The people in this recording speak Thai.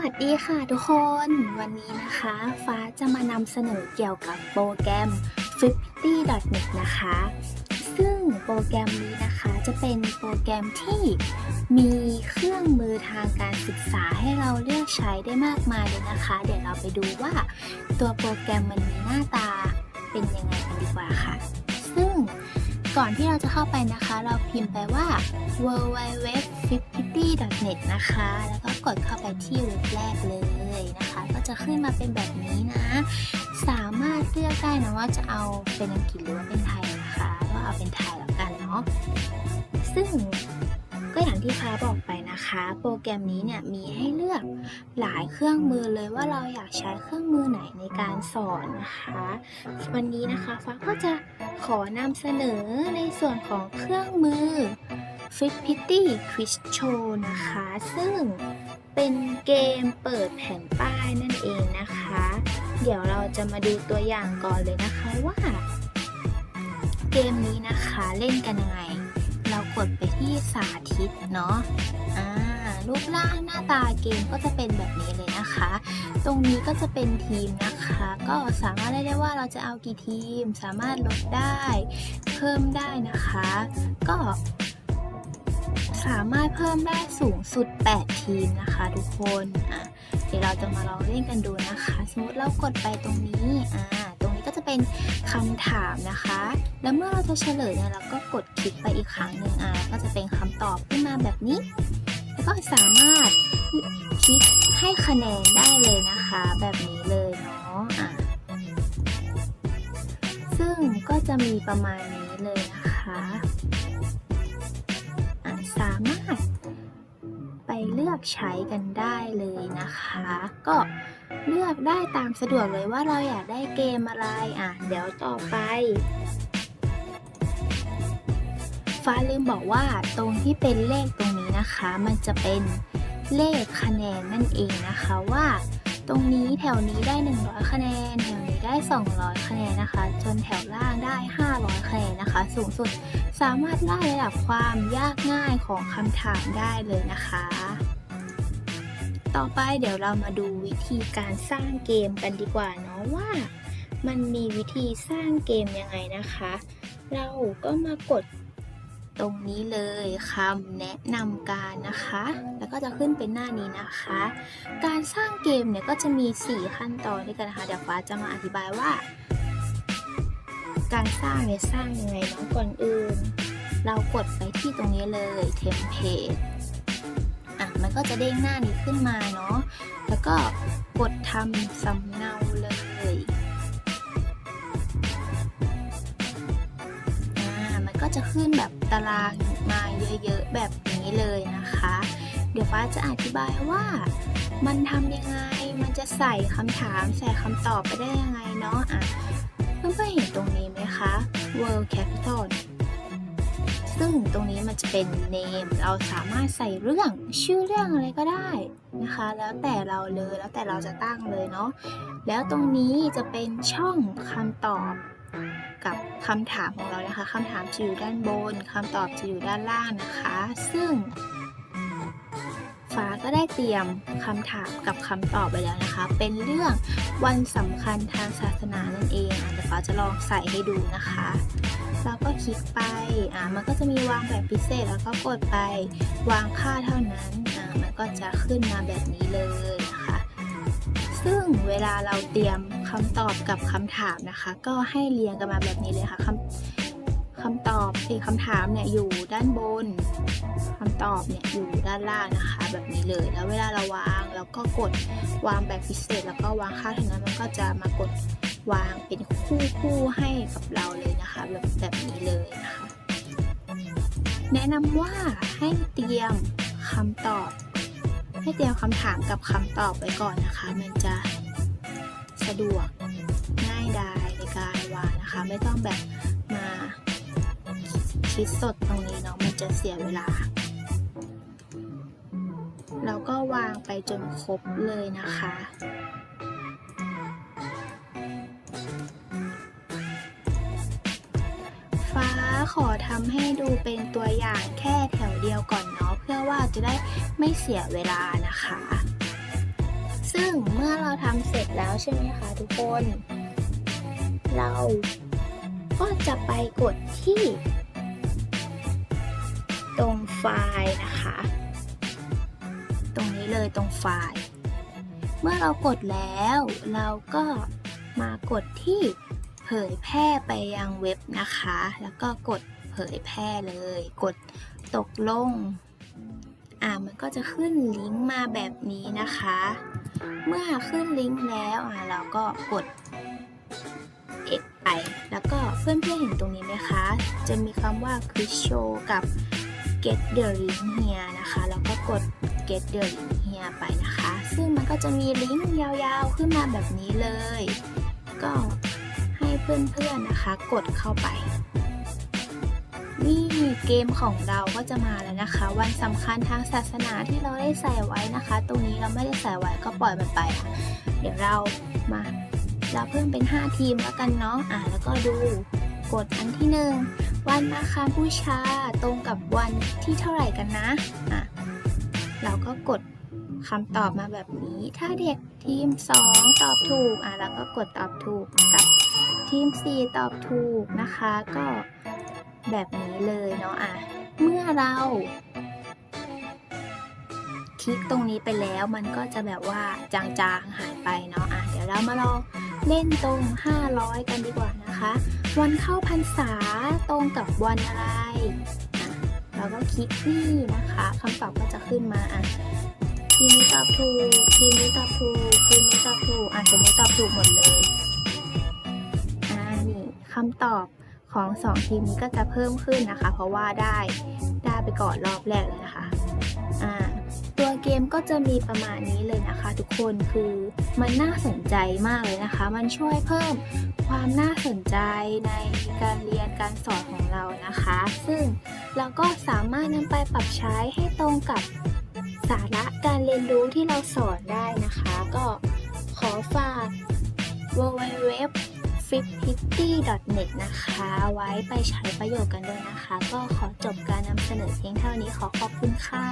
วัสดีค่ะทุกคน วันนี้นะคะ ฟ้าจะมานำเสนอเกี่ยวกับโปรแกรม 50.net นะคะ ซึ่งโปรแกรมนี้นะคะจะเป็นโปรแกรมที่มีเครื่องมือทางการศึกษาให้เราเลือกใช้ได้มากมายเลยนะคะ เดี๋ยวเราไปดูว่าตัวโปรแกรมมันมีหน้าตาเป็นยังไงกันดีกว่าค่ะ ก่อนที่เราจะเข้าไปนะคะ เราพิมพ์ไปว่า w w w f i f t y n e t นะคะ แล้วก็กดเข้าไปที่เว็บแรกเลยนะคะ ก็จะขึ้นมาเป็นแบบนี้นะ สามารถเลือกได้นะว่าจะเอาเป็นอังกฤษหรือว่าเป็นไทยนะคะก็เอาเป็นไทยแล้วกันเนาะซึ่งก็อย่างที่ฟ้าบอกไป โปรแกรมนี้เนี่ยมีให้เลือกหลายเครื่องมือเลยว่าเราอยากใช้เครื่องมือไหนในการสอนนะคะ วันนี้นะคะฟ้าก็จะขอนำเสนอในส่วนของเครื่องมือ f i t p i t t y Quiz Show นะคะ ซึ่งเป็นเกมเปิดแผ่นป้ายนั่นเองนะคะ เดี๋ยวเราจะมาดูตัวอย่างก่อนเลยนะคะว่า เกมนี้นะคะเล่นกันยังไง ดไปที่สาธิตเนาะอ่ารูปร่างหน้าตาเกมก็จะเป็นแบบนี้เลยนะคะ ตรงนี้ก็จะเป็นทีมนะคะ ก็สามารถเรียกได้ว่าเราจะเอากี่ทีม สามารถลดได้เพิ่มได้นะคะ ก็สามารถเพิ่มได้สูงสุด 8 ทีมนะคะทุกคน อะ เดี๋ยวเราจะมาลองเล่นกันดูนะคะ สมมติเรากดไปตรงนี้ อ่า เป็นคำถามนะคะ แล้วเมื่อเราจะเฉลยเนี่ยเราก็กดคลิกไปอีกครั้งหนึ่งอ่าก็จะเป็นคำตอบขึ้นมาแบบนี้ แล้วก็สามารถคลิกให้คะแนนได้เลยนะคะ แบบนี้เลยเนาะอะซึ่งก็จะมีประมาณนี้เลยนะคะอะสามารถไปเลือกใช้กันได้เลยนะคะ ก็ เลือกได้ตามสะดวกเลยว่าเราอยากได้เกมอะไร อะ เดี๋ยวต่อไป ฟ้าลืมบอกว่าตรงที่เป็นเลขตรงนี้นะคะ มันจะเป็นเลขคะแนนนั่นเองนะคะว่า ตรงนี้แถวนี้ได้ 100 คะแนน แถวนี้ได้ 200 คะแนนนะคะ จนแถวล่างได้ 500 คะแนนนะคะ สูงสุดสามารถไล่ระดับความยากง่ายของคำถามได้เลยนะคะ ต่อไปเดี๋ยวเรามาดูวิธีการสร้างเกมกันดีกว่าเนาะว่า มันมีวิธีสร้างเกมยังไงนะคะ เราก็มากดตรงนี้เลยคำแนะนำการนะคะ แล้วก็จะขึ้นเป็นหน้านี้นะคะ การสร้างเกมเนี่ยก็จะมี 4 ขั้นตอนด้วยกันนะคะเดี๋ยวฟ้าจะมาอธิบายว่า การสร้างเนี่ยสร้างยังไงเนาะก่อนอื่น เรากดไปที่ตรงนี้เลยเทมเพลต อะมันก็จะเด้งหน้านี้ขึ้นมาเนาะ แล้วก็กดทำสำเนาเลยอ่ามันก็จะขึ้นแบบตารางมาเยอะๆแบบนี้เลยนะคะ เดี๋ยวฟ้าจะอธิบายว่ามันทำยังไง มันจะใส่คำถามใส่คำตอบไปได้ยังไงเนาะอะเพื่อนๆเห็นตรงนี้ไหมคะ World Capital ซึ่งตรงนี้มันจะเป็น name เราสามารถใส่เรื่องชื่อเรื่องอะไรก็ได้นะคะ แล้วแต่เราเลยแล้วแต่เราจะตั้งเลยเนาะแล้วตรงนี้จะเป็นช่องคำตอบกับคำถามของเรานะคะคำถามจะอยู่ด้านบนคำตอบจะอยู่ด้านล่างนะคะ ซึ่งฟ้าก็ได้เตรียมคำถามกับคำตอบไปแล้วนะคะ เป็นเรื่องวันสำคัญทางศาสนานั่นเองอะเดี๋ยวฟ้าจะลองใส่ให้ดูนะคะ แล้วก็คลิกไปอ่ามันก็จะมีวางแบบพิเศษแล้วก็กดไปวางค่าเท่านั้นอ่ามันก็จะขึ้นมาแบบนี้เลยนะคะซึ่งเวลาเราเตรียมคำตอบกับคำถามนะคะ ก็ให้เรียงกันมาแบบนี้เลยค่ะคำคำตอบคือคำถามเนี่ยอยู่ด้านบนคำตอบเนี่ยอยู่ด้านล่างนะคะ แบบนี้เลยแล้วเวลาเราวางเราก็กดวางแบบพิเศษ แล้วก็วางค่าเท่านั้นมันก็จะมากด วางเป็นคู่คู่ๆให้กับเราเลยนะคะแบบแบบนี้เลยนะคะแนะนำว่าให้เตรียมคำตอบ ให้เตรียมคำถามกับคำตอบไว้ก่อนนะคะ มันจะสะดวกง่ายดายในการวางนะคะ ไม่ต้องแบบมาคิดสดตรงนี้เนาะมันจะเสียเวลาเราก็วางไปจนครบเลยนะคะ ขอทำให้ดูเป็นตัวอย่างแค่แถวเดียวก่อนเนาะเพื่อว่าจะได้ไม่เสียเวลานะคะ ซึ่งเมื่อเราทำเสร็จแล้วใช่ไหมคะทุกคน เราก็จะไปกดที่ ตรงไฟล์นะคะ ตรงนี้เลยตรงไฟล์ เมื่อเรากดแล้ว เราก็มากดที่ ผยแพร่ไปยังเว็บนะคะ แล้วก็กดเผยแพร่เลย กดตกลง อ่ามันก็จะขึ้นลิงก์มาแบบนี้นะคะ เมื่อขึ้นลิงก์แล้วอ่าเราก็กด X ไป แล้วก็เพื่อนๆเห็นตรงนี้ไหมคะ จะมีคำว่า quick show กับ get the link here นะคะ แล้วก็กด get the link here ไปนะคะ ซึ่งมันก็จะมีลิงก์ยาวๆขึ้นมาแบบนี้เลย ก็ เพื่อนๆนะคะ กดเข้าไป นี่เกมของเราก็จะมาแล้วนะคะ วันสำคัญทางศาสนาที่เราได้ใส่ไว้นะคะ ตรงนี้เราไม่ได้ใส่ไว้ก็ปล่อยมันไปค่ะเดี๋ยวเรามาเราเพิ่มเป็น 5 ทีมแล้วกันเนาะอ่าแล้วก็ดูกดอันที่หนึ่งวันมาคาบูชาตรงกับวันที่เท่าไหร่กันนะอะเราก็กดคำตอบมาแบบนี้ ถ้าเด็กทีม 2 ตอบถูกอะเราก็กดตอบถูกกับ ทีม 4 ตอบถูกนะคะ ก็แบบนี้เลยเนาะอะ เมื่อเราคลิกตรงนี้ไปแล้วมันก็จะแบบว่าจางๆหายไปเนาะอะเดี๋ยวเรามาลองเล่นตรง 500 กันดีกว่านะคะ วันเข้าพรรษาตรงกับวันอะไรเราก็คลิกนี่นะคะคำตอบก็จะขึ้นมาอะทีมนี้ตอบถูกทีมนี้ตอบถูกทีมนี้ตอบถูกอะสมมติตอบถูกหมดเลย คำตอบของสองทีมก็จะเพิ่มขึ้นนะคะ เพราะว่าได้ได้ไปก่อนรอบแรกเลยนะคะอ่าตัวเกมก็จะมีประมาณนี้เลยนะคะ ทุกคนคือมันน่าสนใจมากเลยนะคะ มันช่วยเพิ่มความน่าสนใจในการเรียนการสอนของเรานะคะ ซึ่งเราก็สามารถนำไปปรับใช้ให้ตรงกับสาระการเรียนรู้ที่เราสอนได้นะคะ ก็ขอฝาก www f i p p i t y n e t นะคะ ไว้ไปใช้ประโยชน์กันด้วยนะคะ ก็ขอจบการนำเสนอเพียงเท่านี้ขอขอบคุณค่ะ